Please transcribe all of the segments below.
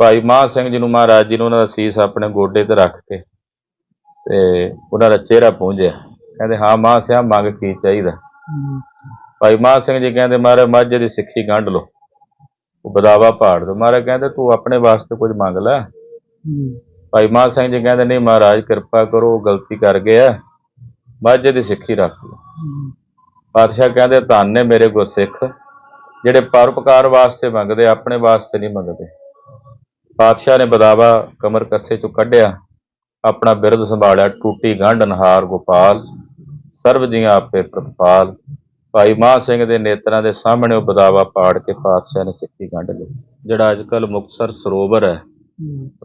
ਭਾਈ ਮਾਹ ਸਿੰਘ ਜੀ ਨੂੰ ਮਹਾਰਾਜ ਜੀ ਨੂੰ ਉਹਨਾਂ ਦਾ ਸੀਸ ਆਪਣੇ ਗੋਡੇ ਤੇ ਰੱਖ ਕੇ ਤੇ ਉਹਨਾਂ ਦਾ ਚਿਹਰਾ ਪੂੰਝਿਆ। ਕਹਿੰਦੇ, ਹਾਂ ਮਾਹ ਸਿਆ, ਮੰਗ ਕੀ ਚਾਹੀਦਾ? ਭਾਈ ਮਾਹ ਸਿੰਘ ਜੀ ਕਹਿੰਦੇ, ਮਹਾਰਾਜ, ਮਾਝੇ ਦੀ ਸਿੱਖੀ ਗੰਢ ਲੋ ਉਹ ਬਦਾਵਾ ਪਾੜ ਦੋ ਮਹਾਰਾਜ ਕਹਿੰਦੇ, ਤੂੰ ਆਪਣੇ ਵਾਸਤੇ ਕੁਝ ਮੰਗ ਲੈ। ਭਾਈ ਮਾਹ ਸਿੰਘ ਜੀ ਕਹਿੰਦੇ, ਨਹੀਂ ਮਹਾਰਾਜ, ਕਿਰਪਾ ਕਰੋ ਗਲਤੀ ਕਰ ਗਿਆ। ਮਾਝੇ ਦੀ ਸਿੱਖੀ ਰੱਖ ਲਓ। ਪਾਤਸ਼ਾਹ ਕਹਿੰਦੇ, ਧੰਨ ਨੇ ਮੇਰੇ ਗੁਰਸਿੱਖ। ਜਿਹੜੇ ਪਰਉਪਕਾਰ ਵਾਸਤੇ ਮੰਗਦੇ, ਆਪਣੇ ਵਾਸਤੇ ਨਹੀਂ ਮੰਗਦੇ। ਪਾਤਸ਼ਾਹ ਨੇ ਬਦਾਵਾ ਕਮਰ ਕੱਸੇ ਚੋਂ ਕੱਢਿਆ ਆਪਣਾ ਬਿਰਧ ਸੰਭਾਲਿਆ ਟੂਟੀ ਗੰਢ ਨਹਾਰ ਗੋਪਾਲ ਸਰਬ ਜੀਆਂ ਆਪੇ ਪ੍ਰਤਪਾਲ। ਭਾਈ ਮਾਹ ਸਿੰਘ ਦੇ ਨੇਤਰਾਂ ਦੇ ਸਾਹਮਣੇ ਉਹ ਬਦਾਵਾ ਪਾੜ ਕੇ ਪਾਤਸ਼ਾਹ ਨੇ ਸਿੱਖੀ ਗੰਢ ਲਈ ਜਿਹੜਾ ਅੱਜ ਕੱਲ ਮੁਕਤਸਰ ਸਰੋਵਰ ਹੈ।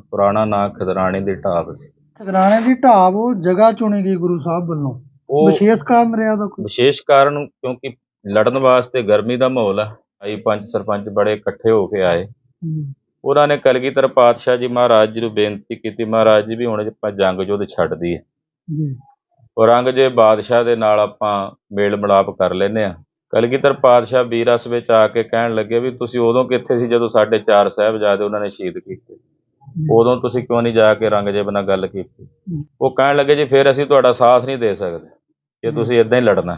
ਪੁਰਾਣਾ ਨਾਂ ਖਦਰਾਣੇ ਦੀ ਢਾਬ ਸੀ। ਖਦਰਾਣੇ ਦੀ ਢਾਬ ਉਹ ਜਗ੍ਹਾ ਚੁਣੀ ਗਈ ਗੁਰੂ ਸਾਹਿਬ ਵੱਲੋਂ। ਵਿਸ਼ੇਸ਼ ਕਾਰਨ ਰਿਹਾ ਦਾ ਕੋਈ? ਵਿਸ਼ੇਸ਼ ਕਾਰਨ ਕਿਉਂਕਿ ਲੜਨ ਵਾਸਤੇ ਗਰਮੀ ਦਾ ਮਾਹੌਲ ਹੈ। ਆਈ ਪੰਜ ਸਰਪੰਚ ਬੜੇ ਇਕੱਠੇ ਹੋ ਕੇ ਆਏ। ਉਹਨਾਂ ਨੇ ਕਲਗੀਧਰ ਪਾਤਸ਼ਾਹ ਜੀ ਮਹਾਰਾਜ ਜੀ ਨੂੰ ਬੇਨਤੀ ਕੀਤੀ ਮਹਾਰਾਜ ਜੀ ਵੀ ਹੁਣ ਆਪਾਂ ਜੰਗ ਯੁੱਧ ਛੱਡ ਦਈਏ। ਜੀ। ਔਰੰਗਜ਼ੇਬ ਬਾਦਸ਼ਾਹ ਦੇ ਨਾਲ ਆਪਾਂ ਮੇਲ ਮਿਲਾਪ ਕਰ ਲੈਨੇ ਆ ਕਲਗੀਧਰ ਪਾਤਸ਼ਾਹ ਵੀਰਸ ਵਿੱਚ ਆ ਕੇ ਕਹਿਣ ਲੱਗੇ ਵੀ ਤੁਸੀਂ ਉਦੋਂ ਕਿੱਥੇ ਸੀ ਜਦੋਂ ਸਾਡੇ ਚਾਰ ਸਾਹਿਬਜ਼ਾਦੇ ਉਹਨਾਂ ਨੇ ਸ਼ਹੀਦ ਕੀਤੇ? ਉਦੋਂ ਤੁਸੀਂ ਕਿਉਂ ਨਹੀਂ ਜਾ ਕੇ ਔਰੰਗਜ਼ੇਬ ਨਾਲ ਗੱਲ ਕੀਤੀ? ਉਹ ਕਹਿਣ ਲੱਗੇ ਜੀ ਫਿਰ ਅਸੀਂ ਤੁਹਾਡਾ ਸਾਥ ਨਹੀਂ ਦੇ ਸਕਦੇ। ਜੇ ਤੁਸੀਂ ਇਦਾਂ ਹੀ ਲੜਨਾ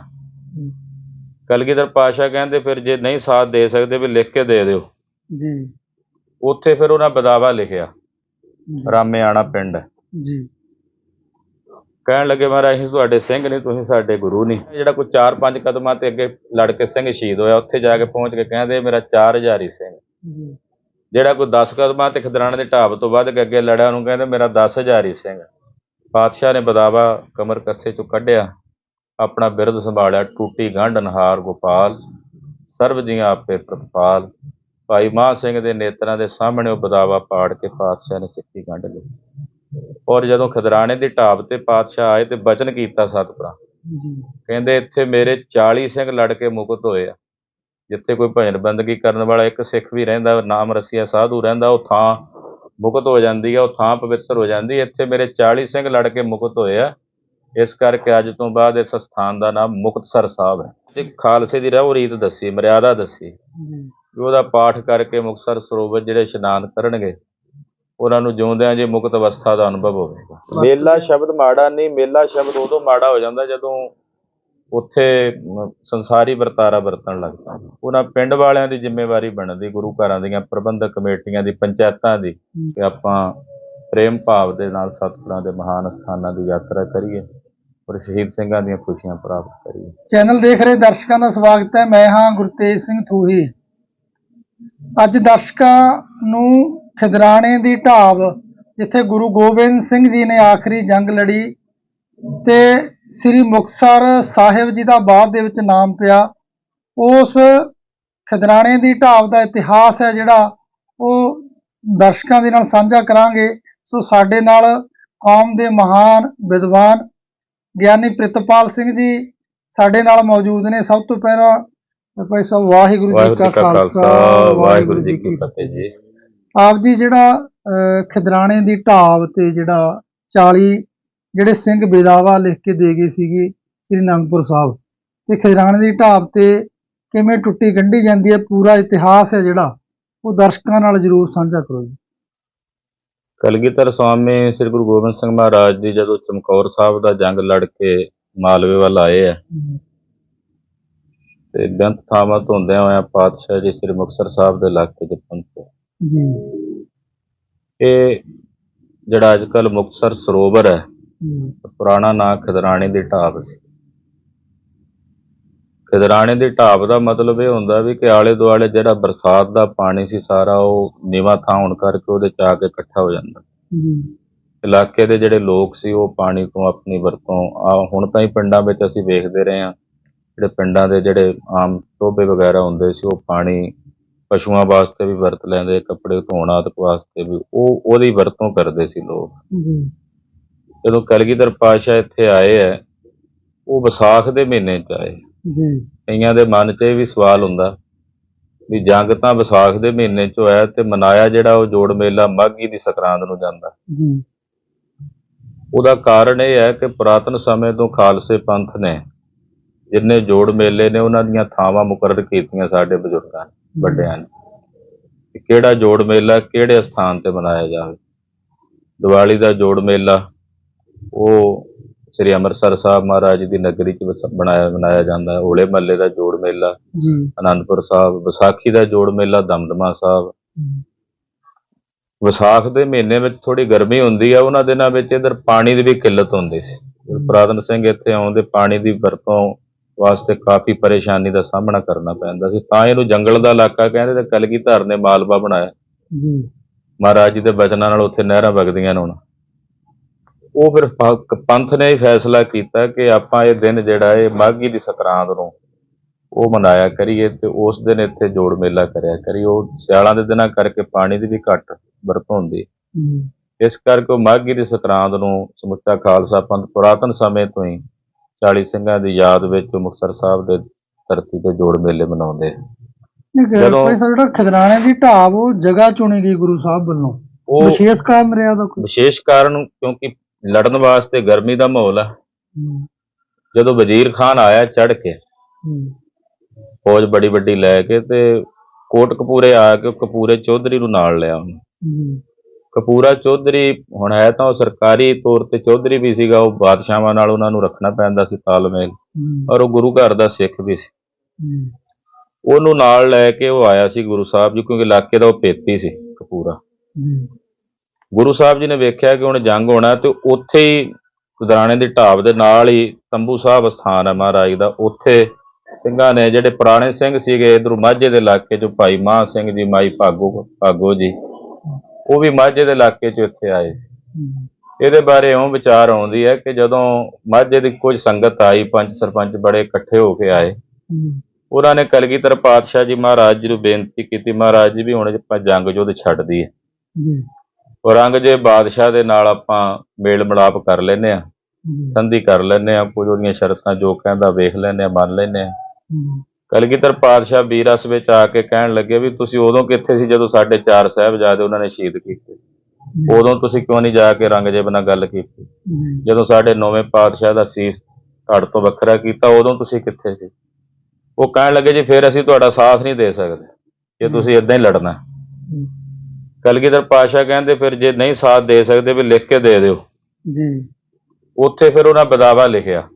ਕਲਗੀਧਰ ਪਾਤਸ਼ਾਹ ਕਹਿੰਦੇ ਫਿਰ ਜੇ ਨਹੀਂ ਸਾਥ ਦੇ ਸਕਦੇ ਵੀ ਲਿਖ ਕੇ ਦੇ ਦਿਓ। ਜੀ। ਉੱਥੇ ਫਿਰ ਉਹਨਾਂ ਬਦਾਵਾ ਲਿਖਿਆ ਰਾਮੇਆਣਾ ਪਿੰਡ। ਜੀ। ਕਹਿਣ ਲੱਗੇ ਮਹਾਰਾਜ ਅਸੀਂ ਤੁਹਾਡੇ ਸਿੰਘ ਨਹੀਂ ਤੁਸੀਂ ਸਾਡੇ ਗੁਰੂ ਨਹੀਂ। ਜਿਹੜਾ ਕੋਈ 4-5 ਕਦਮਾਂ ਤੇ ਅੱਗੇ ਲੜ ਕੇ ਸਿੰਘ ਸ਼ਹੀਦ ਹੋਇਆ ਉੱਥੇ ਜਾ ਕੇ ਪਹੁੰਚ ਕੇ ਕਹਿੰਦੇ ਮੇਰਾ 4000 ਹੀ ਸਿੰਘ। ਜਿਹੜਾ ਕੋਈ 10 ਕਦਮਾਂ ਤੇ ਖਦਰਾਣੇ ਦੇ ਢਾਬ ਤੋਂ ਵੱਧ ਕੇ ਅੱਗੇ ਲੜਿਆ ਉਹਨੂੰ ਕਹਿੰਦੇ ਮੇਰਾ 10000 ਹੀ ਸਿੰਘ। ਪਾਤਸ਼ਾਹ ਨੇ ਬਦਾਵਾ ਕਮਰ ਕੱਸੇ ਚੋਂ ਕੱਢਿਆ ਆਪਣਾ ਬਿਰਧ ਸੰਭਾਲਿਆ ਟੂਟੀ ਗੰਢ ਨਹਾਰ ਗੋਪਾਲ ਸਰਬ ਜੀਆਂ ਆਪੇ ਪ੍ਰਤਪਾਲ। ਭਾਈ ਮਾਹ ਸਿੰਘ ਦੇ ਨੇਤਰਾਂ ਦੇ ਸਾਹਮਣੇ ਉਹ ਬਦਾਵਾ ਪਾੜ ਕੇ ਪਾਤਸ਼ਾਹ ਨੇ ਸਿੱਖੀ ਗੰਢ ਲਈ। ਔਰ ਜਦੋਂ ਖਦਰਾਣੇ ਦੀ ਢਾਬ ਤੇ ਪਾਤਸ਼ਾਹ ਆਏ ਤੇ ਬਚਨ ਕੀਤਾ ਸਤਿਗੁਰਾਂ ਜੀ। ਕਹਿੰਦੇ ਇੱਥੇ ਮੇਰੇ 40 ਸਿੰਘ ਲੜ ਕੇ ਮੁਕਤ ਹੋਏ ਆ। ਜਿੱਥੇ ਕੋਈ ਭਜਨ ਬੰਦਗੀ ਕਰਨ ਵਾਲਾ ਇੱਕ ਸਿੱਖ ਵੀ ਰਹਿੰਦਾ ਨਾਮ ਰਸੀਆ ਸਾਧੂ ਰਹਿੰਦਾ ਉਹ ਥਾਂ ਮੁਕਤ ਹੋ ਜਾਂਦੀ ਆ ਉਹ ਥਾਂ ਪਵਿੱਤਰ ਹੋ ਜਾਂਦੀ ਹੈ। ਇੱਥੇ ਮੇਰੇ 40 ਸਿੰਘ ਲੜ ਕੇ ਮੁਕਤ ਹੋਏ ਆ। ਇਸ ਕਰਕੇ ਅੱਜ ਤੋਂ ਬਾਅਦ ਇਸ ਸਥਾਨ ਦਾ ਨਾਮ ਮੁਕਤਸਰ ਸਾਹਿਬ ਹੈ। ਤੇ ਖਾਲਸੇ ਦੀ ਰਹੋ ਰੀਤ ਦੱਸੀ ਮਰਿਆਦਾ ਦੱਸੀ। ਜੀ। ਵੀ ਉਹਦਾ ਪਾਠ ਕਰਕੇ ਮੁਕਤਸਰ ਸਰੋਵਰ ਜਿਹੜੇ ਇਸ਼ਨਾਨ ਕਰਨਗੇ ਉਹਨਾਂ ਨੂੰ ਜਿਉਂਦਿਆਂ ਜੇ ਮੁਕਤ ਅਵਸਥਾ ਦਾ ਅਨੁਭਵ ਹੋਵੇਗਾ। ਮੇਲਾ ਸ਼ਬਦ ਮਾੜਾ ਨਹੀਂ ਮੇਲਾ ਸ਼ਬਦ ਉਦੋਂ ਮਾੜਾ ਹੋ ਜਾਂਦਾ ਜਦੋਂ ਉੱਥੇ ਸੰਸਾਰੀ ਵਰਤਾਰਾ ਵਰਤਣ ਲੱਗਦਾ ਉਹਨਾਂ ਪਿੰਡ ਵਾਲਿਆਂ ਦੀ ਜ਼ਿੰਮੇਵਾਰੀ ਬਣਦੀ ਗੁਰੂ ਘਰਾਂ ਦੀਆਂ ਪ੍ਰਬੰਧਕ ਕਮੇਟੀਆਂ ਦੀ ਪੰਚਾਇਤਾਂ ਦੀ ਕਿ ਆਪਾਂ ਪ੍ਰੇਮ ਭਾਵ ਦੇ ਨਾਲ ਸਤਿਗੁਰਾਂ ਦੇ ਮਹਾਨ ਸਥਾਨਾਂ ਦੀ ਯਾਤਰਾ ਕਰੀਏ ਔਰ ਸ਼ਹੀਦ ਸਿੰਘਾਂ ਦੀਆਂ ਖੁਸ਼ੀਆਂ ਪ੍ਰਾਪਤ ਕਰੀਏ। ਚੈਨਲ ਦੇਖ ਰਹੇ ਦਰਸ਼ਕਾਂ ਦਾ ਸਵਾਗਤ ਹੈ। ਮੈਂ ਹਾਂ ਗੁਰਤੇਜ ਸਿੰਘ ਥੂਹੀ। ਅੱਜ ਦਰਸ਼ਕਾਂ ਨੂੰ ਖਿਦਰਾਣੇ ਦੀ ਢਾਬ, ਜਿੱਥੇ ਗੁਰੂ ਗੋਬਿੰਦ ਸਿੰਘ ਜੀ ਨੇ ਆਖਰੀ ਜੰਗ ਲੜੀ ਤੇ ਸ੍ਰੀ ਮੁਕਤਸਰ ਸਾਹਿਬ ਜੀ ਦਾ ਬਾਅਦ ਦੇ ਵਿੱਚ ਨਾਮ ਪਿਆ, ਉਸ ਖਿਦਰਾਣੇ ਦੀ ਢਾਬ ਦਾ ਇਤਿਹਾਸ ਹੈ ਜਿਹੜਾ ਉਹ ਦਰਸ਼ਕਾਂ ਦੇ ਨਾਲ ਸਾਂਝਾ ਕਰਾਂਗੇ। ਸੋ ਸਾਡੇ ਨਾਲ ਕੌਮ ਦੇ ਮਹਾਨ ਵਿਦਵਾਨ ਗਿਆਨੀ ਪ੍ਰਿਤਪਾਲ ਸਿੰਘ ਜੀ ਸਾਡੇ ਨਾਲ ਮੌਜੂਦ ਨੇ। ਸਭ ਤੋਂ ਪਹਿਲਾਂ ਭਾਈ ਸਾਹਿਬ ਵਾਹਿਗੁਰੂ ਜੀ ਕਾ ਖਾਲਸਾ ਵਾਹਿਗੁਰੂ ਜੀ ਕੀ ਫਤਿਹ ਜੀ। ਆਪ ਜੀ ਜਿਹੜਾ ਖਿਦਰਾਣੇ ਦੀ ਢਾਬ ਤੇ ਜਿਹੜਾ 40 ਜਿਹੜੇ ਸਿੰਘ ਬੇਦਾਵਾ ਲਿਖ ਕੇ ਦੇ ਗਏ ਸੀਗੇ ਸ੍ਰੀ ਅਨੰਦਪੁਰ ਸਾਹਿਬ ਤੇ ਖਿਦਰਾਣੇ ਦੀ ਢਾਬ ਤੇ ਕਿਵੇਂ ਟੁੱਟੀ ਗੰਢੀ ਜਾਂਦੀ ਹੈ ਪੂਰਾ ਇਤਿਹਾਸ ਹੈ ਜਿਹੜਾ ਉਹ ਦਰਸ਼ਕਾਂ ਨਾਲ ਜਰੂਰ ਸਾਂਝਾ ਕਰੋ ਜੀ। ਕਲਗੀਧਰ ਸਵਾਮੀ ਸ੍ਰੀ ਗੁਰੂ ਗੋਬਿੰਦ ਸਿੰਘ ਮਹਾਰਾਜ ਜੀ ਜਦੋਂ ਚਮਕੌਰ ਸਾਹਿਬ ਦਾ ਜੰਗ ਲੜ ਕੇ ਮਾਲਵੇ ਵੱਲ ਆਏ ਆ ਤੇ ਗੰਤ ਥਾਵਾਂ ਤੋਂ ਹੁੰਦਿਆਂ ਹੋਇਆਂ ਪਾਤਸ਼ਾਹ ਜੀ ਸ੍ਰੀ ਮੁਕਤਸਰ ਸਾਹਿਬ ਦੇ ਇਲਾਕੇ 'ਚ ਪਹੁੰਚੇ। ਜੀ। ਇਹ ਜਿਹੜਾ ਅੱਜ ਕੱਲ ਮੁਕਤਸਰ ਸਰੋਵਰ ਹੈ ਪੁਰਾਣਾ ਨਾਂ ਖਦਰਾਣੇ ਦੀ ਢਾਬ ਸੀ। ਖਦਰਾਣੇ ਦੀ ਢਾਬ ਦਾ ਮਤਲਬ ਇਹ ਹੁੰਦਾ ਵੀ ਕਿ ਆਲੇ ਦੁਆਲੇ ਜਿਹੜਾ ਬਰਸਾਤ ਦਾ ਪਾਣੀ ਸੀ ਸਾਰਾ ਉਹ ਨੀਵਾਂ ਥਾਂ ਹੋਣ ਕਰਕੇ ਉਹਦੇ ਚ ਆ ਕੇ ਇਕੱਠਾ ਹੋ ਜਾਂਦਾ। ਜੀ। ਇਲਾਕੇ ਦੇ ਜਿਹੜੇ ਲੋਕ ਸੀ ਉਹ ਪਾਣੀ ਤੋਂ ਆਪਣੀ ਵਰਤੋਂ ਆ ਹੁਣ ਤਾਂ ਹੀ ਪਿੰਡਾਂ ਵਿੱਚ ਅਸੀਂ ਵੇਖਦੇ ਰਹੇ ਹਾਂ ਜਿਹੜੇ ਪਿੰਡਾਂ ਦੇ ਜਿਹੜੇ ਆਮ ਟੋਬੇ ਵਗੈਰਾ ਹੁੰਦੇ ਸੀ ਉਹ ਪਾਣੀ ਪਸ਼ੂਆਂ ਵਾਸਤੇ ਵੀ ਵਰਤ ਲੈਂਦੇ ਕੱਪੜੇ ਧੋਣ ਆਦਿ ਵਾਸਤੇ ਵੀ ਉਹ ਉਹਦੀ ਵਰਤੋਂ ਕਰਦੇ ਸੀ ਲੋਕ। ਜੀ। ਜਦੋਂ ਕਲਗੀਧਰ ਪਾਤਸ਼ਾਹ ਇੱਥੇ ਆਏ ਹੈ ਉਹ ਵਿਸਾਖ ਦੇ ਮਹੀਨੇ 'ਚ ਆਏ। ਜੀ। ਕਈਆਂ ਦੇ ਮਨ 'ਚ ਇਹ ਵੀ ਸਵਾਲ ਹੁੰਦਾ ਵੀ ਜੰਗ ਤਾਂ ਵਿਸਾਖ ਦੇ ਮਹੀਨੇ 'ਚ ਹੋਇਆ ਤੇ ਮਨਾਇਆ ਜਿਹੜਾ ਉਹ ਜੋੜ ਮੇਲਾ ਮਾਘੀ ਦੀ ਸੰਕਰਾਂਤ ਨੂੰ ਜਾਂਦਾ। ਜੀ। ਉਹਦਾ ਕਾਰਨ ਇਹ ਹੈ ਕਿ ਪੁਰਾਤਨ ਸਮੇਂ ਤੋਂ ਖਾਲਸੇ ਪੰਥ ਨੇ ਜਿੰਨੇ ਜੋੜ ਮੇਲੇ ਨੇ ਉਹਨਾਂ ਦੀਆਂ ਥਾਵਾਂ ਮੁਕਰਰ ਕੀਤੀਆਂ ਸਾਡੇ ਬਜ਼ੁਰਗਾਂ ਨੇ, ਵੱਡਿਆਂ ਨੇ। ਕਿ ਕਿਹੜਾ ਜੋੜ ਮੇਲਾ ਕਿਹੜੇ ਸਥਾਨ ਤੇ ਮਨਾਇਆ ਜਾਵੇ? ਦੀਵਾਲੀ ਦਾ ਜੋੜ ਮੇਲਾ ਉਹ ਸ੍ਰੀ ਅੰਮ੍ਰਿਤਸਰ ਸਾਹਿਬ ਮਹਾਰਾਜ ਦੀ ਨਗਰੀ 'ਚ ਬਣਾਇਆ ਮਨਾਇਆ ਜਾਂਦਾ ਹੈ। ਹੋਲੇ ਮਹੱਲੇ ਦਾ ਜੋੜ ਮੇਲਾ ਜੀ। ਅਨੰਦਪੁਰ ਸਾਹਿਬ ਵਿਸਾਖੀ ਦਾ ਜੋੜ ਮੇਲਾ ਦਮਦਮਾ ਸਾਹਿਬ। ਵਿਸਾਖ ਦੇ ਮਹੀਨੇ ਵਿੱਚ ਥੋੜੀ ਗਰਮੀ ਹੁੰਦੀ ਆ ਉਹਨਾਂ ਦਿਨਾਂ ਵਿੱਚ ਇਧਰ ਪਾਣੀ ਦੀ ਵੀ ਕਿੱਲਤ ਹੁੰਦੀ ਸੀ। ਜਦੋਂ ਪੁਰਾਤਨ ਸਿੰਘ ਇੱਥੇ ਆਉਂਦੇ ਪਾਣੀ ਦੀ ਵਰਤੋਂ ਵਾਸਤੇ ਕਾਫੀ ਪਰੇਸ਼ਾਨੀ ਦਾ ਸਾਹਮਣਾ ਕਰਨਾ ਪੈਂਦਾ ਸੀ। ਤਾਂ ਇਹਨੂੰ ਜੰਗਲ ਦਾ ਇਲਾਕਾ ਕਹਿੰਦੇ ਤੇ ਕਲਗੀਧਰ ਨੇ ਮਾਲਵਾ ਬਣਾਇਆ। ਜੀ। ਮਹਾਰਾਜ ਜੀ ਦੇ ਬਚਨਾਂ ਨਾਲ ਉੱਥੇ ਨਹਿਰਾਂ ਵਗਦੀਆਂ ਨੇ ਹੁਣ। ਉਹ ਫਿਰ ਪੰਥ ਨੇ ਹੀ ਫੈਸਲਾ ਕੀਤਾ ਕਿ ਆਪਾਂ ਇਹ ਦਿਨ ਜਿਹੜਾ ਇਹ ਮਾਘੀ ਦੀ ਸੰਕਰਾਂਤ ਨੂੰ ਉਹ ਮਨਾਇਆ ਕਰੀਏ ਤੇ ਉਸ ਦਿਨ ਇੱਥੇ ਜੋੜ ਮੇਲਾ ਕਰਿਆ ਕਰੀ ਉਹ ਸਿਆਲਾਂ ਦੇ ਦਿਨਾਂ ਕਰਕੇ ਪਾਣੀ ਦੀ ਵੀ ਘੱਟ ਵਰਤੋਂ ਹੁੰਦੀ ਇਸ ਕਰਕੇ ਮਾਘੀ ਦੀ ਸੰਕਰਾਂਤ ਨੂੰ ਸਮੁੱਚਾ ਖਾਲਸਾ ਪੰਥ ਪੁਰਾਤਨ ਸਮੇਂ ਤੋਂ ਹੀ 40 ਸਿੰਘਾਂ ਦੀ ਯਾਦ ਵਿੱਚ ਮੁਕਤਸਰ ਸਾਹਿਬ ਦੇ ਧਰਤੀ ਤੇ ਜੋੜ ਮੇਲੇ ਮਨਾਉਂਦੇ ਜਦੋਂ- ਖਿਦਰਾਣੇ ਦੀ ਢਾਬ ਉਹ ਜਗ੍ਹਾ ਚੁਣੀ ਗਈ ਗੁਰੂ ਸਾਹਿਬ ਵੱਲੋਂ। ਉਹ ਵਿਸ਼ੇਸ਼ ਕਾਰਨ ਰਿਹਾ ਦਾ ਕੋਈ? ਵਿਸ਼ੇਸ਼ ਕਾਰਨ ਕਿਉਂਕਿ ਲੜਨ ਵਾਸਤੇ ਗਰਮੀ ਦਾ ਮਾਹੌਲ ਆ। ਜਦੋਂ ਵਜ਼ੀਰ ਖਾਨ ਆਇਆ ਚੜ ਕੇ ਫੌਜ ਬੜੀ ਵੱਡੀ ਲੈ ਕੇ ਤੇ ਕੋਟ ਕਪੂਰੇ ਆ ਕੇ ਕਪੂਰੇ ਚੌਧਰੀ ਨੂੰ ਨਾਲ ਲਿਆ ਉਹਨੇ। ਕਪੂਰਾ ਚੌਧਰੀ ਹੁਣ ਹੈ ਤਾਂ ਉਹ ਸਰਕਾਰੀ ਤੌਰ ਤੇ ਚੌਧਰੀ ਵੀ ਸੀਗਾ ਉਹ ਬਾਦਸ਼ਾਹਾਂ ਨਾਲ ਉਹਨਾਂ ਨੂੰ ਰੱਖਣਾ ਪੈਂਦਾ ਸੀ ਤਾਲਮੇਲ ਔਰ ਉਹ ਗੁਰੂ ਘਰ ਦਾ ਸਿੱਖ ਵੀ ਸੀ। ਉਹਨੂੰ ਨਾਲ ਲੈ ਕੇ ਉਹ ਆਇਆ ਸੀ ਗੁਰੂ ਸਾਹਿਬ ਜੀ ਕਿਉਂਕਿ ਇਲਾਕੇ ਦਾ ਉਹ ਪੇਤੀ ਸੀ ਕਪੂਰਾ। ਗੁਰੂ ਸਾਹਿਬ ਜੀ ਨੇ ਵੇਖਿਆ ਕਿ ਹੁਣ ਜੰਗ ਹੋਣਾ ਤੇ ਉੱਥੇ ਹੀ ਕੁਦਰਾਣੇ ਦੀ ਢਾਬ ਦੇ ਨਾਲ ਹੀ ਤੰਬੂ ਸਾਹਿਬ ਸਥਾਨ ਹੈ ਮਹਾਰਾਜ ਦਾ। ਉੱਥੇ ਸਿੰਘਾਂ ਨੇ ਜਿਹੜੇ ਪੁਰਾਣੇ ਸਿੰਘ ਸੀਗੇ ਇਧਰੋਂ ਮਾਝੇ ਦੇ ਇਲਾਕੇ ਚੋਂ ਭਾਈ ਮਾਹ ਸਿੰਘ ਜੀ ਮਾਈ ਭਾਗੋ ਭਾਗੋ ਜੀ ਉਹ ਵੀ ਮਾਝੇ ਦੇ ਇਲਾਕੇ ਚੋਂ ਇੱਥੇ ਆਏ ਸੀ। ਇਹਦੇ ਬਾਰੇ ਇਉਂ ਵਿਚਾਰ ਆਉਂਦੀ ਹੈ ਕਿ ਜਦੋਂ ਮਾਝੇ ਦੀ ਕੁਝ ਸੰਗਤ ਆਈ ਪੰਜ ਸਰਪੰਚ ਬੜੇ ਇਕੱਠੇ ਹੋ ਕੇ ਆਏ। ਉਹਨਾਂ ਨੇ ਕਲਗੀਧਰ ਪਾਤਸ਼ਾਹ ਜੀ ਮਹਾਰਾਜ ਜੀ ਨੂੰ ਬੇਨਤੀ ਕੀਤੀ ਮਹਾਰਾਜ ਜੀ ਵੀ ਹੁਣ ਆਪਾਂ ਜੰਗ ਜੁੱਧ ਛੱਡ ਦਈਏ। ਜੀ। ਔਰੰਗਜ਼ੇਬ ਬਾਦਸ਼ਾਹ ਦੇ ਨਾਲ ਆਪਾਂ ਮੇਲ ਮਿਲਾਪ ਕਰ ਲੈਨੇ ਆ ਸੰਧੀ ਕਰ ਲੈਨੇ ਆ ਕੁਝ ਉਹਦੀਆਂ ਸ਼ਰਤਾਂ ਜੋ ਕਹਿੰਦਾ ਵੇਖ ਲੈਨੇ ਆ ਮੰਨ ਲੈਨੇ ਆ ਕਲਗੀਧਰ ਪਾਤਸ਼ਾਹ ਬੀਰਸ ਵਿੱਚ ਆ ਕੇ ਕਹਿਣ ਲੱਗੇ ਵੀ ਤੁਸੀਂ ਉਦੋਂ ਕਿੱਥੇ ਸੀ ਜਦੋਂ ਸਾਡੇ ਚਾਰ ਸਾਹਿਬਜ਼ਾਦੇ ਉਹਨਾਂ ਨੇ ਸ਼ਹੀਦ ਕੀਤੇ? ਉਦੋਂ ਤੁਸੀਂ ਕਿਉਂ ਨਹੀਂ ਜਾ ਕੇ ਔਰੰਗਜ਼ੇਬ ਨਾਲ ਗੱਲ ਕੀਤੀ? ਜਦੋਂ ਸਾਡੇ ਨੌਵੇਂ ਪਾਤਸ਼ਾਹ ਦਾ ਸੀਸ ਧੜ ਤੋਂ ਵੱਖਰਾ ਕੀਤਾ ਉਦੋਂ ਤੁਸੀਂ ਕਿੱਥੇ ਸੀ? ਉਹ ਕਹਿਣ ਲੱਗੇ ਜੀ ਫਿਰ ਅਸੀਂ ਤੁਹਾਡਾ ਸਾਥ ਨਹੀਂ ਦੇ ਸਕਦੇ। ਜੇ ਤੁਸੀਂ ਇਦਾਂ ਹੀ ਲੜਨਾ। ਕਲਗੀਧਰ ਪਾਤਸ਼ਾਹ ਕਹਿੰਦੇ ਫਿਰ ਜੇ ਨਹੀਂ ਸਾਥ ਦੇ ਸਕਦੇ ਵੀ ਲਿਖ ਕੇ ਦੇ ਦਿਓ। ਜੀ। ਉੱਥੇ ਫਿਰ ਉਹਨਾਂ ਬਦਾਵਾ ਲਿਖਿਆ।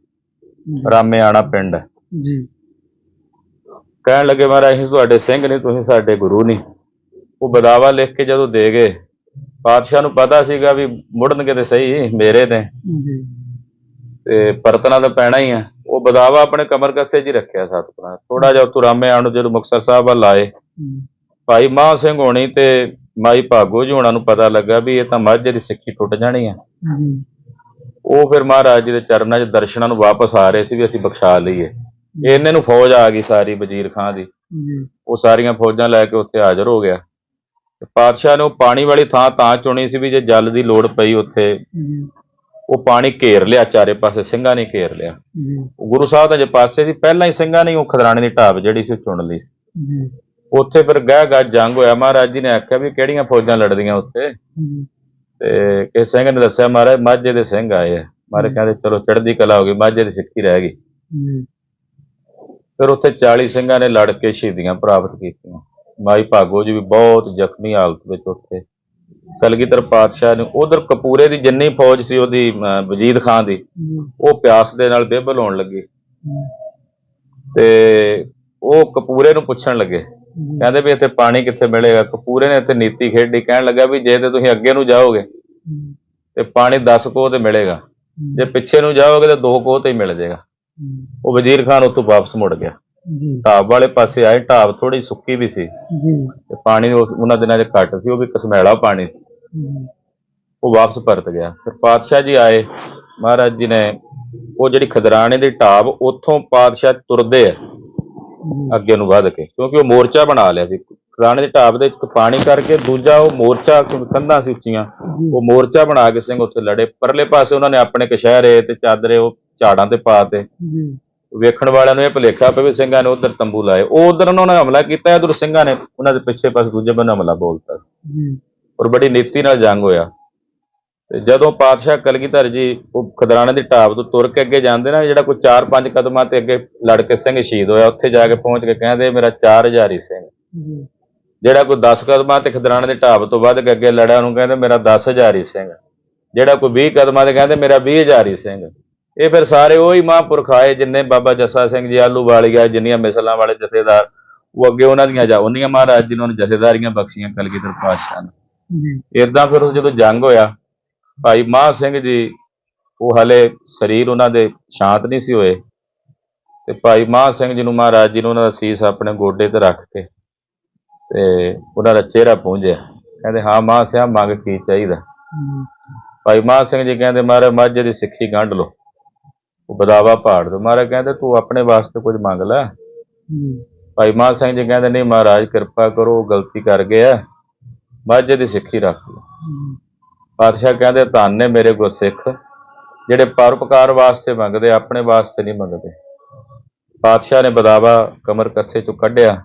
ਰਾਮੇਆਣਾ ਪਿੰਡ। ਹੈ। ਜੀ। ਕਹਿਣ ਲੱਗੇ ਮਹਾਰਾਜ ਅਸੀਂ ਤੁਹਾਡੇ ਸਿੰਘ ਨਹੀਂ ਤੁਸੀਂ ਸਾਡੇ ਗੁਰੂ ਨਹੀਂ। ਉਹ ਬਦਾਵਾ ਲਿਖ ਕੇ ਜਦੋਂ ਦੇ ਗਏ ਪਾਤਸ਼ਾਹ ਨੂੰ ਪਤਾ ਸੀਗਾ ਵੀ ਮੁੜਨਗੇ ਤੇ ਸਹੀ ਮੇਰੇ ਤੇ। ਜੀ। ਤੇ ਪਰਤਣਾ ਤਾਂ ਪੈਣਾ ਹੀ ਆ। ਉਹ ਬਦਾਵਾ ਆਪਣੇ ਕਮਰ ਕੱਸੇ 'ਚ ਹੀ ਰੱਖਿਆ ਸਤਪੁਰਾ ਥੋੜਾ ਜਿਹਾ ਉੱਥੋਂ ਰਾਮੇਆਣ ਨੂੰ ਜਦੋਂ ਮੁਕਤਸਰ ਸਾਹਿਬ ਵੱਲ ਆਏ ਭਾਈ ਮਾਹ ਸਿੰਘ ਹੋਣੀ ਤੇ ਮਾਈ ਭਾਗੋ ਜੀ ਹੋਣਾ ਨੂੰ ਪਤਾ ਲੱਗਾ ਵੀ ਇਹ ਤਾਂ ਮਾਝੇ ਦੀ ਸਿੱਖੀ ਟੁੱਟ ਜਾਣੀ ਆ। ਉਹ ਫਿਰ ਮਹਾਰਾਜ ਜੀ ਦੇ ਚਰਨਾਂ 'ਚ ਦਰਸ਼ਨਾਂ ਨੂੰ ਵਾਪਸ ਆ ਰਹੇ ਸੀ ਵੀ ਅਸੀਂ ਬਖਸ਼ਾ ਲਈਏ। ਇਹਨੇ ਨੂੰ ਫੌਜ ਆ ਗਈ ਸਾਰੀ ਵਜ਼ੀਰ ਖਾਂ ਦੀ। ਜੀ। ਉਹ ਸਾਰੀਆਂ ਫੌਜਾਂ ਲੈ ਕੇ ਉੱਥੇ ਹਾਜ਼ਰ ਹੋ ਗਿਆ। ਤੇ ਪਾਤਸ਼ਾਹ ਨੇ ਉਹ ਪਾਣੀ ਵਾਲੀ ਥਾਂ ਤਾਂ ਚੁਣੀ ਸੀ ਵੀ ਜੇ ਜਲ ਦੀ ਲੋੜ ਪਈ ਉੱਥੇ ਉਹ ਪਾਣੀ ਘੇਰ ਲਿਆ ਚਾਰੇ ਪਾਸੇ ਸਿੰਘਾਂ ਨੇ ਘੇਰ ਲਿਆ। ਗੁਰੂ ਸਾਹਿਬ ਦੇ ਜੇ ਪਾਸੇ ਸੀ ਪਹਿਲਾਂ ਹੀ ਸਿੰਘਾਂ ਨੇ ਉਹ ਖਦਰਾਣੇ ਦੀ ਢਾਬ ਜਿਹੜੀ ਸੀ ਚੁਣ ਲਈ। ਜੀ। ਉੱਥੇ ਫਿਰ ਗਹਿ ਗੱਜ ਜੰਗ ਹੋਇਆ। ਮਹਾਰਾਜ ਜੀ ਨੇ ਆਖਿਆ ਵੀ ਕਿਹੜੀਆਂ ਫੌਜਾਂ ਲੜਦੀਆਂ ਉੱਥੇ? ਤੇ ਇਹ ਸਿੰਘ ਨੇ ਦੱਸਿਆ ਮਹਾਰਾਜ ਮਾਝੇ ਦੇ ਸਿੰਘ ਆਏ ਆ। ਮਹਾਰਾਜ ਕਹਿੰਦੇ ਚਲੋ ਚੜ੍ਹਦੀ ਕਲਾ ਹੋ ਗਈ ਮਾਝੇ ਦੀ ਸਿੱਖੀ ਰਹਿ ਗਈ। ਫਿਰ ਉੱਥੇ 40 ਸਿੰਘਾਂ ਨੇ ਲੜ ਕੇ ਸ਼ਹੀਦੀਆਂ ਪ੍ਰਾਪਤ ਕੀਤੀਆਂ। ਮਾਈ ਭਾਗੋ ਜੀ ਵੀ ਬਹੁਤ ਜ਼ਖਮੀ ਹਾਲਤ ਵਿੱਚ ਉੱਥੇ। ਕਲਗੀਧਰ ਪਾਤਸ਼ਾਹ ਨੇ ਉਧਰ ਕਪੂਰੇ ਦੀ ਜਿੰਨੀ ਫੌਜ ਸੀ ਉਹਦੀ ਵਜੀਦ ਖਾਨ ਦੀ, ਉਹ ਪਿਆਸ ਦੇ ਨਾਲ ਬੇਬਲ ਹੋਣ ਲੱਗੀ। ਤੇ ਉਹ ਕਪੂਰੇ ਨੂੰ ਪੁੱਛਣ ਲੱਗੇ। ਕਹਿੰਦੇ ਵੀ ਇੱਥੇ ਪਾਣੀ ਕਿੱਥੇ ਮਿਲੇਗਾ? ਕਪੂਰੇ ਨੇ ਇੱਥੇ ਨੀਤੀ ਖੇਡੀ, ਕਹਿਣ ਲੱਗਾ ਵੀ ਜੇ ਤੇ ਤੁਸੀਂ ਅੱਗੇ ਨੂੰ ਜਾਓਗੇ, ਤੇ ਪਾਣੀ 10 ਕੋਹ ਤੇ ਮਿਲੇਗਾ। ਜੇ ਪਿੱਛੇ ਨੂੰ ਜਾਓਗੇ ਤਾਂ 2 ਕੋਹ ਤੇ ਹੀ ਮਿਲ ਜਾਏਗਾ। ਉਹ ਵਜ਼ੀਰ ਖਾਨ ਉੱਥੋਂ ਵਾਪਸ ਮੁੜ ਗਿਆ। ਜੀ। ਢਾਬ ਵਾਲੇ ਪਾਸੇ ਆਏ ਢਾਬ ਥੋੜੀ ਸੁੱਕੀ ਵੀ ਸੀ। ਜੀ। ਤੇ ਪਾਣੀ ਉਹ- ਉਹਨਾਂ ਦਿਨਾਂ 'ਚ ਘੱਟ ਸੀ ਉਹ ਵੀ ਕਸਮੈਲਾ ਪਾਣੀ ਸੀ। ਜੀ। ਉਹ ਵਾਪਸ ਪਰਤ ਗਿਆ। ਫਿਰ ਪਾਤਸ਼ਾਹ ਜੀ ਆਏ। ਮਹਾਰਾਜ ਜੀ ਨੇ ਉਹ ਜਿਹੜੀ ਖਦਰਾਣੇ ਦੀ ਢਾਬ ਉੱਥੋਂ ਪਾਤਸ਼ਾਹ ਤੁਰਦੇ ਆ ਅੱਗੇ ਨੂੰ ਵੱਧ ਕੇ। ਕਿਉਂਕਿ ਉਹ ਮੋਰਚਾ ਬਣਾ ਲਿਆ ਸੀ। ਖਦਰਾਣੇ ਦੀ ਢਾਬ ਦੇ ਇੱਕ ਪਾਣੀ ਕਰਕੇ ਦੂਜਾ ਉਹ ਮੋਰਚਾ ਕਿਉਂਕਿ ਕੰਧਾਂ ਸੀ ਉੱਚੀਆਂ ਜੀ। ਉਹ ਮੋਰਚਾ ਬਣਾ ਕੇ ਸਿੰਘ ਉੱਥੇ ਲੜੇ। ਪਰਲੇ ਪਾਸੇ ਉਹਨਾਂ ਨੇ ਆਪਣੇ ਕਸ਼ਹਿਰੇ ਤੇ ਚਾਦਰੇ ਉਹ ਝਾੜਾਂ ਤੇ ਪਾਤੇ ਜੀ। ਵੇਖਣ ਵਾਲਿਆਂ ਨੂੰ ਇਹ ਭੁਲੇਖਾ ਪਵੇ ਸਿੰਘਾਂ ਨੇ ਉਧਰ ਤੰਬੂ ਲਾਏ। ਉਹ ਉਧਰ ਉਹਨਾਂ ਨੇ ਹਮਲਾ ਕੀਤਾ ਇਧਰ ਸਿੰਘਾਂ ਨੇ ਉਹਨਾਂ ਦੇ ਪਿੱਛੇ ਪਾਸੇ ਦੂਜੇ ਬੰਨੇ ਹਮਲਾ ਬੋਲਤਾ ਜੀ। ਔਰ ਬੜੀ ਨੀਤੀ ਨਾਲ ਜੰਗ ਹੋਇਆ। ਤੇ ਜਦੋਂ ਪਾਤਸ਼ਾਹ ਕਲਗੀਧਰ ਜੀ ਉਹ ਖਦਰਾਣੇ ਦੀ ਢਾਬ ਤੋਂ ਤੁਰ ਕੇ ਅੱਗੇ ਜਾਂਦੇ ਨਾ ਜਿਹੜਾ ਕੋਈ 4-5 ਕਦਮਾਂ ਤੇ ਅੱਗੇ ਲੜ ਕੇ ਸਿੰਘ ਸ਼ਹੀਦ ਹੋਇਆ ਉੱਥੇ ਜਾ ਕੇ ਪਹੁੰਚ ਕੇ ਕਹਿੰਦੇ ਮੇਰਾ 4000 ਹੀ ਸਿੰਘ। ਜਿਹੜਾ ਕੋਈ 10 ਕਦਮਾਂ ਤੇ ਖਦਰਾਣੇ ਦੇ ਢਾਬ ਤੋਂ ਵੱਧ ਕੇ ਅੱਗੇ ਲੜਿਆ ਉਹਨੂੰ ਕਹਿੰਦੇ ਮੇਰਾ 10000 ਹੀ ਸਿੰਘ। ਜਿਹੜਾ ਕੋਈ 20 ਕਦਮਾਂ ਤੇ ਕਹਿੰਦੇ ਮੇਰਾ 20000 ਹੀ ਸਿੰਘ। ਇਹ ਫਿਰ ਸਾਰੇ ਉਹੀ ਮਹਾਂਪੁਰਖ ਆਏ ਜਿੰਨੇ ਬਾਬਾ ਜੱਸਾ ਸਿੰਘ ਜੀ ਆਲੂ ਵਾਲੀਆ ਜਿੰਨੀਆਂ ਮਿਸਲਾਂ ਵਾਲੇ ਜਥੇਦਾਰ। ਉਹ ਅੱਗੇ ਉਹਨਾਂ ਦੀਆਂ ਜਾ ਉਹਨੀਆਂ ਮਹਾਰਾਜ ਜਿਨ੍ਹਾਂ ਨੂੰ ਜਥੇਦਾਰੀਆਂ ਬਖਸ਼ੀਆਂ ਕਲਗੀਧਰ ਪਾਤਸ਼ਾਹ ਨੇ। ਜੀ। ਇਦਾਂ ਫਿਰ ਜਦੋਂ ਜੰਗ ਹੋਇਆ ਭਾਈ ਮਾਹ ਸਿੰਘ ਜੀ ਉਹ ਹਲੇ ਸਰੀਰ ਉਹਨਾਂ ਦੇ ਸ਼ਾਂਤ ਨਹੀਂ ਸੀ ਹੋਏ। ਤੇ ਭਾਈ ਮਾਹ ਸਿੰਘ ਜੀ ਨੂੰ ਮਹਾਰਾਜ ਜੀ ਨੇ ਉਹਨਾਂ ਦਾ ਸੀਸ ਆਪਣੇ ਗੋਡੇ ਤੇ ਰੱਖ ਕੇ ਤੇ ਉਹਨਾਂ ਦਾ ਚਿਹਰਾ ਪੂੰਝਿਆ। ਕਹਿੰਦੇ ਹਾਂ ਮਾਹ ਸਿਆ ਮੰਗ ਕੀ ਚਾਹੀਦਾ? ਭਾਈ ਮਾਹ ਸਿੰਘ ਜੀ ਕਹਿੰਦੇ ਮਹਾਰਾਜ ਮਾਝੇ ਦੀ ਸਿੱਖੀ ਗੰਢ ਲਓ। ਉਹ ਬਦਾਵਾ ਪਾੜ ਦੋ। ਮਹਾਰਾਜ ਕਹਿੰਦੇ ਤੂੰ ਆਪਣੇ ਵਾਸਤੇ ਕੁਝ ਮੰਗ ਲੈ। ਭਾਈ ਮਾਹ ਸਿੰਘ ਜੀ ਕਹਿੰਦੇ ਨਹੀਂ ਮਹਾਰਾਜ ਕਿਰਪਾ ਕਰੋ ਗਲਤੀ ਕਰ ਗਿਆ। ਮਾਝੇ ਦੀ ਸਿੱਖੀ ਰੱਖ ਹਮ, ਪਾਤਸ਼ਾਹ ਕਹਿੰਦੇ ਧੰਨ ਨੇ ਮੇਰੇ ਗੁਰਸਿੱਖ ਜਿਹੜੇ ਪਰਉਪਕਾਰ ਵਾਸਤੇ ਮੰਗਦੇ ਆਪਣੇ ਵਾਸਤੇ ਨਹੀਂ ਮੰਗਦੇ। ਪਾਤਸ਼ਾਹ ਨੇ ਬਦਾਵਾ ਕਮਰ ਕੱਸੇ ਚੋਂ ਕੱਢਿਆ।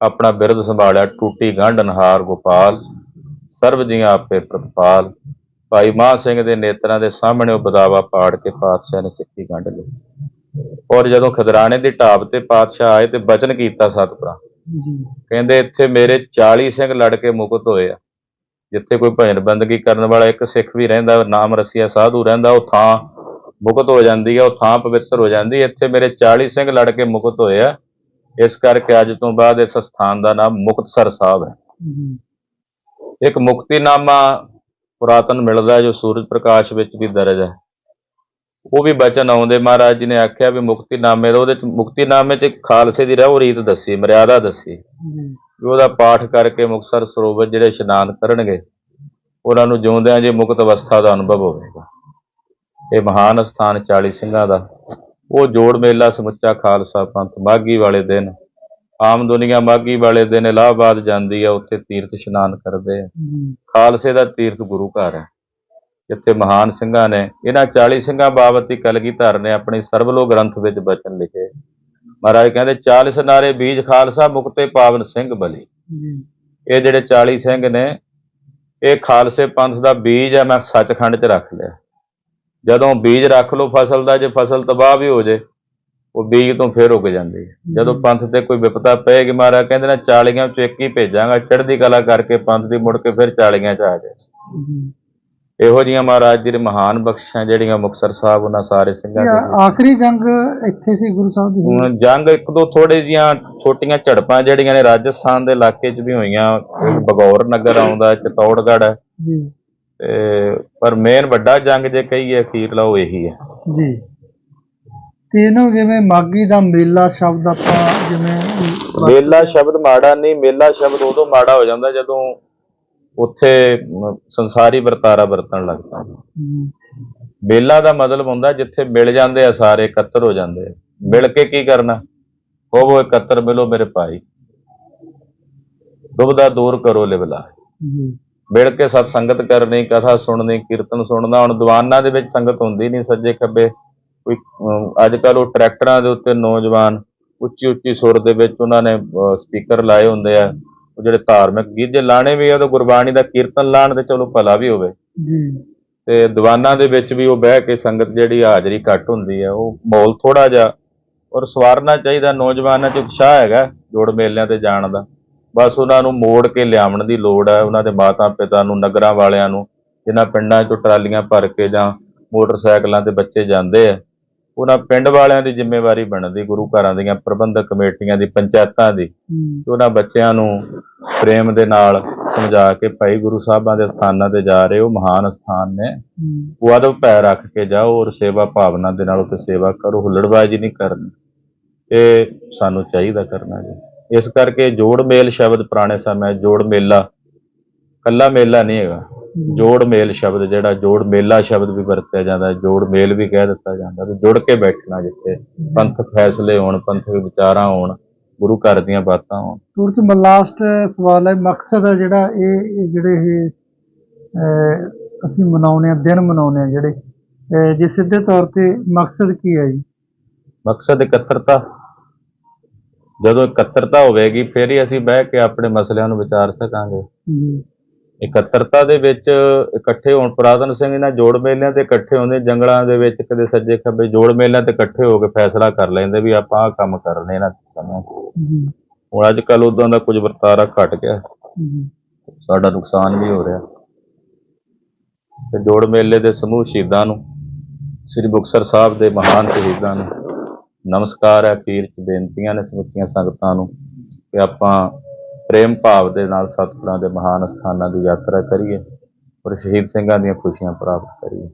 ਆਪਣਾ ਬਿਰਦ ਸੰਭਾਲਿਆ। ਟੂਟੀ ਗੰਢ ਨਹਾਰ ਗੋਪਾਲ। ਸਰਬ ਜੀਆਂ ਆਪੇ ਪ੍ਰਤਪਾਲ। ਭਾਈ ਮਾਹ ਸਿੰਘ ਦੇ ਨੇਤਰਾਂ ਦੇ ਸਾਹਮਣੇ ਉਹ ਬਦਾਵਾ ਪਾੜ ਕੇ ਪਾਤਸ਼ਾਹ ਨੇ ਸਿੱਖੀ ਗੰਢ ਲਈ। ਔਰ ਜਦੋਂ ਖਦਰਾਣੇ ਦੀ ਢਾਬ ਤੇ ਪਾਤਸ਼ਾਹ ਆਏ ਤੇ ਬਚਨ ਕੀਤਾ ਸਤਿਗੁਰਾਂ। ਜੀ। ਕਹਿੰਦੇ ਇੱਥੇ ਮੇਰੇ 40 ਸਿੰਘ ਲੜ ਕੇ ਮੁਕਤ ਹੋਏ ਆ। ਜਿੱਥੇ ਕੋਈ ਭਜਨ ਬੰਦਗੀ ਕਰਨ ਵਾਲਾ ਇੱਕ ਸਿੱਖ ਵੀ ਰਹਿੰਦਾ ਨਾਮ ਰਸੀਆ ਸਾਧੂ ਰਹਿੰਦਾ ਉਹ ਥਾਂ ਮੁਕਤ ਹੋ ਜਾਂਦੀ ਆ ਉਹ ਥਾਂ ਪਵਿੱਤਰ ਹੋ ਜਾਂਦੀ ਇੱਥੇ ਮੇਰੇ 40 ਸਿੰਘ ਲੜ ਕੇ ਮੁਕਤ ਹੋਏ ਆ। ਇਸ ਕਰਕੇ ਅੱਜ ਤੋਂ ਬਾਅਦ ਇਸ ਸਥਾਨ ਦਾ ਨਾਮ ਮੁਕਤਸਰ ਸਾਹਿਬ ਹੈ। ਇੱਕ ਮੁਕਤੀਨਾਮਾ ਪੁਰਾਤਨ ਮਿਲਦਾ ਜੋ ਸੂਰਜ ਪ੍ਰਕਾਸ਼ ਵਿੱਚ ਵੀ ਦਰਜ ਹੈ। ਉਹ ਵੀ ਬਚਨ ਆਉਂਦੇ ਮਹਾਰਾਜ ਜੀ ਨੇ ਆਖਿਆ ਵੀ ਮੁਕਤੀਨਾਮੇ ਦਾ ਉਹਦੇ ਚ ਮੁਕਤੀਨਾਮੇ 'ਚ ਖਾਲਸੇ ਦੀ ਰਹੋ ਰੀਤ ਦੱਸੀ ਮਰਿਆਦਾ ਦੱਸੀ। ਜੀ। ਵੀ ਉਹਦਾ ਪਾਠ ਕਰਕੇ ਮੁਕਤਸਰ ਸਰੋਵਰ ਜਿਹੜੇ ਇਸ਼ਨਾਨ ਕਰਨਗੇ ਉਹਨਾਂ ਨੂੰ ਜਿਉਂਦਿਆਂ ਜੇ ਮੁਕਤ ਅਵਸਥਾ ਦਾ ਅਨੁਭਵ ਹੋਵੇਗਾ। ਇਹ ਮਹਾਨ ਸਥਾਨ 40 ਸਿੰਘਾਂ ਦਾ। ਉਹ ਜੋੜ ਮੇਲਾ ਸਮੁੱਚਾ ਖਾਲਸਾ ਪੰਥ ਮਾਗੀ ਵਾਲੇ ਦਿਨ ਆਮ ਦੁਨੀਆ ਮਾਗੀ ਵਾਲੇ ਦਿਨ ਇਲਾਹਾਬਾਦ ਜਾਂਦੀ ਆ ਉੱਥੇ ਤੀਰਥ ਇਸ਼ਨਾਨ ਕਰਦੇ ਆ। ਖਾਲਸੇ ਦਾ ਤੀਰਥ ਗੁਰੂ ਘਰ ਹੈ ਜਿੱਥੇ ਮਹਾਨ ਸਿੰਘਾਂ ਨੇ ਇਹਨਾਂ 40 ਸਿੰਘਾਂ ਬਾਬਤ ਹੀ ਕਲਗੀਧਰ ਨੇ ਆਪਣੀ ਸਰਬਲੋ ਗ੍ਰੰਥ ਵਿੱਚ ਬਚਨ ਲਿਖੇ। ਮਹਾਰਾਜ ਕਹਿੰਦੇ 40 ਨਾਰੇ ਬੀਜ ਖਾਲਸਾ ਮੁਕਤੇ ਪਾਵਨ ਸਿੰਘ ਬਲੀ। ਇਹ ਜਿਹੜੇ 40 ਸਿੰਘ ਨੇ ਇਹ ਖਾਲਸੇ ਪੰਥ ਦਾ ਬੀਜ ਹੈ ਮੈਂ ਸੱਚਖੰਡ 'ਚ ਰੱਖ ਲਿਆ। ਜਦੋਂ ਬੀਜ ਰੱਖ ਲਓ ਫਸਲ ਦਾ ਜੇ ਫਸਲ ਤਬਾਹ ਵੀ ਹੋ ਜੇ ਉਹ ਬੀਜ ਤੋਂ ਫੇਰ ਉੱਗ ਜਾਂਦੀ ਜਦੋਂ ਪੰਥ ਤੇ ਕੋਈ ਵਿਪਤਾ ਪਏਗੀ ਮਹਾਰਾਜ ਕਹਿੰਦੇ ਨਾ 40 ਚੋਂ ਇੱਕ ਹੀ ਭੇਜਾਂਗਾ ਚੜ੍ਹਦੀ ਕਲਾ ਕਰਕੇ ਪੰਥ ਦੀ ਮੁੜ ਕੇ ਫਿਰ 40 ਚ ਆ ਜਾਏ। ਇਹੋ ਜੀਆਂ ਮਹਾਰਾਜ ਜੀ ਦੇ ਮਹਾਨ ਬਖਸ਼ਾਂ ਜਿਹੜੀਆਂ ਮੁਕਤਸਰ ਸਾਹਿਬ ਉਹਨਾਂ ਸਾਰੇ ਸਿੰਘਾਂ ਦੇ ਆਖਰੀ ਜੰਗ ਇੱਥੇ ਸੀ ਗੁਰੂ ਸਾਹਿਬ ਦੀ। ਜੰਗ ਇੱਕ ਦੋ ਥੋੜੇ ਜੀਆਂ ਛੋਟੀਆਂ ਝੜਪਾਂ ਜਿਹੜੀਆਂ ਨੇ ਰਾਜਸਥਾਨ ਦੇ ਇਲਾਕੇ 'ਚ ਵੀ ਹੋਈਆਂ। ਬਗੌਰ ਨਗਰ ਆਉਂਦਾ ਚਤੌੜਗੜ੍ਹ। ਹੈ ਜੀ। ਤੇ ਪਰ ਮੇਨ ਵੱਡਾ ਜੰਗ ਜੇ ਕਹੀਏ ਅਖੀਰਲਾ ਉਹ ਇਹੀ ਹੈ। ਜੀ। ਤੇ ਇਹਨੂੰ ਜਿਵੇਂ ਮਾਗੀ ਦਾ ਮੇਲਾ ਸ਼ਬਦ ਆਪਾਂ ਜਿਵੇਂ ਮੇਲਾ ਸ਼ਬਦ ਮਾੜਾ ਨਹੀਂ ਮੇਲਾ ਸ਼ਬਦ ਉਦੋਂ ਮਾੜਾ ਹੋ ਜਾਂਦਾ ਜਦੋਂ ਉੱਥੇ ਸੰਸਾਰੀ ਵਰਤਾਰਾ ਵਰਤਣ ਲੱਗਦਾ ਮੇਲਾ ਦਾ ਮਤਲਬ ਹੁੰਦਾ ਜਿੱਥੇ ਮਿਲ ਜਾਂਦੇ ਆ ਸਾਰੇ ਇਕੱਤਰ ਹੋ ਜਾਂਦੇ ਆ। ਮਿਲ ਕੇ ਕੀ ਕਰਨਾ? ਹੋਵੋ ਇਕੱਤਰ ਮਿਲੋ ਮੇਰੇ ਭਾਈ। ਦੁਬਦਾ ਦੂਰ ਕਰੋ ਲਿਵਲਾ ਮਿਲ ਕੇ ਸਤ ਸੰਗਤ ਕਰਨੀ ਕਥਾ ਸੁਣਨੀ ਕੀਰਤਨ ਸੁਣਨਾ ਹੁਣ ਦੀਵਾਨਾਂ ਦੇ ਵਿੱਚ ਸੰਗਤ ਹੁੰਦੀ ਨਹੀਂ ਸੱਜੇ ਖੱਬੇ ਕੋਈ ਅੱਜ ਕੱਲ ਉਹ ਟਰੈਕਟਰਾਂ ਦੇ ਉੱਤੇ ਨੌਜਵਾਨ ਉੱਚੀ ਉੱਚੀ ਸੁਰ ਦੇ ਵਿੱਚ ਉਹਨਾਂ ਨੇ ਸਪੀਕਰ ਲਾਏ ਹੁੰਦੇ ਆ। ਉਹ ਜਿਹੜੇ ਧਾਰਮਿਕ ਗੀਤ ਜੇ ਲਾਣੇ ਵੀ ਆ ਤਾਂ ਗੁਰਬਾਣੀ ਦਾ ਕੀਰਤਨ ਲਾਣ ਤੇ ਚਲੋ ਭਲਾ ਵੀ ਹੋਵੇ। ਜੀ। ਤੇ ਦੀਵਾਨਾਂ ਦੇ ਵਿੱਚ ਵੀ ਉਹ ਬਹਿ ਕੇ ਸੰਗਤ ਜਿਹੜੀ ਹਾਜ਼ਰੀ ਘੱਟ ਹੁੰਦੀ ਆ ਉਹ ਮਾਹੌਲ ਥੋੜਾ ਜਿਹਾ ਔਰ ਸਵਾਰਨਾ ਚਾਹੀਦਾ ਨੌਜਵਾਨਾਂ 'ਚ ਉਤਸ਼ਾਹ ਹੈਗਾ ਜੋੜ ਮੇਲਿਆਂ ਤੇ ਜਾਣ ਦਾ। ਬਸ ਉਹਨਾਂ ਨੂੰ ਮੋੜ ਕੇ ਲਿਆਉਣ ਦੀ ਲੋੜ ਹੈ ਉਹਨਾਂ ਦੇ ਮਾਤਾ ਪਿਤਾ ਨੂੰ ਨਗਰਾਂ ਵਾਲਿਆਂ ਨੂੰ ਜਿਨ੍ਹਾਂ ਪਿੰਡਾਂ 'ਚੋਂ ਟਰਾਲੀਆਂ ਭਰ ਕੇ ਜਾਂ ਮੋਟਰਸਾਈਕਲਾਂ ਤੇ ਬੱਚੇ ਜਾਂਦੇ ਆ। ਉਹਨਾਂ ਪਿੰਡ ਵਾਲਿਆਂ ਦੀ ਜ਼ਿੰਮੇਵਾਰੀ ਬਣਦੀ ਗੁਰੂ ਘਰਾਂ ਦੀਆਂ ਪ੍ਰਬੰਧਕ ਕਮੇਟੀਆਂ ਦੀ ਪੰਚਾਇਤਾਂ ਦੀ। ਉਹਨਾਂ ਬੱਚਿਆਂ ਨੂੰ ਪ੍ਰੇਮ ਦੇ ਨਾਲ ਸਮਝਾ ਕੇ ਭਾਈ ਗੁਰੂ ਸਾਹਿਬਾਂ ਦੇ ਸਥਾਨਾਂ ਤੇ ਜਾ ਰਹੇ ਹੋ ਮਹਾਨ ਸਥਾਨ ਨੇ। ਉਹ ਅਦਬ ਪੈ ਰੱਖ ਕੇ ਜਾਓ ਔਰ ਸੇਵਾ ਭਾਵਨਾ ਦੇ ਨਾਲ ਉੱਤੇ ਸੇਵਾ ਕਰੋ ਹੁੱਲੜਬਾਜ਼ੀ ਨਹੀਂ ਕਰਨੀ। ਇਹ ਸਾਨੂੰ ਚਾਹੀਦਾ ਕਰਨਾ ਜੀ। ਇਸ ਕਰਕੇ ਜੋੜ ਮੇਲ ਸ਼ਬਦ ਪੁਰਾਣੇ ਸਮੇਂ ਜੋੜ ਮੇਲਾ ਕੱਲਾ ਮੇਲਾ ਨਹੀਂ ਹੈਗਾ। ਜੋੜ ਮੇਲ ਸ਼ਬਦ ਜਿਹੜਾ ਜੋੜ ਮੇਲਾ ਸ਼ਬਦ ਵੀ ਵਰਤਿਆ ਜਾਂਦਾ ਜੋੜ ਮੇਲ ਵੀ ਕਹਿ ਦਿੱਤਾ ਜਾਂਦਾ ਤੇ ਜੁੜ ਕੇ ਬੈਠਣਾ ਜਿੱਥੇ ਪੰਥਕ ਫੈਸਲੇ ਹੋਣ ਪੰਥਕ ਵਿਚਾਰਾਂ ਹੋਣ ਗੁਰੂ ਘਰ ਦੀਆਂ ਬਾਤਾਂ ਹੋਣ। ਚ ਲਾਸਟ ਸਵਾਲ ਹੈ ਮਕਸਦ ਹੈ ਜਿਹੜਾ ਇਹ ਜਿਹੜੇ ਇਹ ਅਸੀਂ ਮਨਾਉਣੇ ਆ ਦਿਨ ਮਨਾਉਣੇ ਆ ਜਿਹੜੇ ਜੇ ਸਿੱਧੇ ਤੌਰ ਤੇ ਮਕਸਦ ਕੀ ਹੈ ਜੀ? ਮਕਸਦ ਇਕੱਤਰਤਾ। ਜਦੋਂ ਇਕੱਤਰਤਾ ਹੋਵੇਗੀ ਫਿਰ ਹੀ ਅਸੀਂ ਬਹਿ ਕੇ ਆਪਣੇ ਮਸਲਿਆਂ ਨੂੰ ਵਿਚਾਰ ਸਕਾਂਗੇ। ਜੀ। ਇਕੱਤਰਤਾ ਦੇ ਵਿੱਚ ਇਕੱਠੇ ਹੋਣ ਪੁਰਾਤਨ ਸਿੰਘ ਇਹਨਾਂ ਜੋੜ ਮੇਲਿਆਂ ਤੇ ਇਕੱਠੇ ਹੁੰਦੇ ਜੰਗਲਾਂ ਦੇ ਵਿੱਚ ਕਦੇ ਸੱਜੇ ਖੱਬੇ ਜੋੜ ਮੇਲਿਆਂ ਤੇ ਇਕੱਠੇ ਹੋ ਕੇ ਫੈਸਲਾ ਕਰ ਲੈਂਦੇ ਵੀ ਆਪਾਂ ਆਹ ਕੰਮ ਕਰਨੇ ਇਹਨਾਂ 'ਚ। ਜੀ। ਹੁਣ ਅੱਜ ਕੱਲ ਉਦਾਂ ਦਾ ਕੁਝ ਵਰਤਾਰਾ ਘਟ ਗਿਆ। ਜੀ। ਸਾਡਾ ਨੁਕਸਾਨ ਵੀ ਹੋ ਰਿਹਾ। ਤੇ ਜੋੜ ਮੇਲੇ ਦੇ ਸਮੂਹ ਸ਼ਹੀਦਾਂ ਨੂੰ ਸ੍ਰੀ ਮੁਕਤਸਰ ਸਾਹਿਬ ਦੇ ਮਹਾਨ ਸ਼ਹੀਦਾਂ ਨੂੰ ਨਮਸਕਾਰ ਹੈ। ਅਖੀਰ ਚ ਬੇਨਤੀਆਂ ਨੇ ਸਮੁੱਚੀਆਂ ਸੰਗਤਾਂ ਨੂੰ ਕਿ ਆਪਾਂ ਪ੍ਰੇਮ ਭਾਵ ਦੇ ਨਾਲ ਸਤਿਗੁਰਾਂ ਦੇ ਮਹਾਨ ਅਸਥਾਨਾਂ ਦੀ ਯਾਤਰਾ ਕਰੀਏ, ਔਰ ਸ਼ਹੀਦ ਸਿੰਘਾਂ ਦੀਆਂ ਖੁਸ਼ੀਆਂ ਪ੍ਰਾਪਤ ਕਰੀਏ।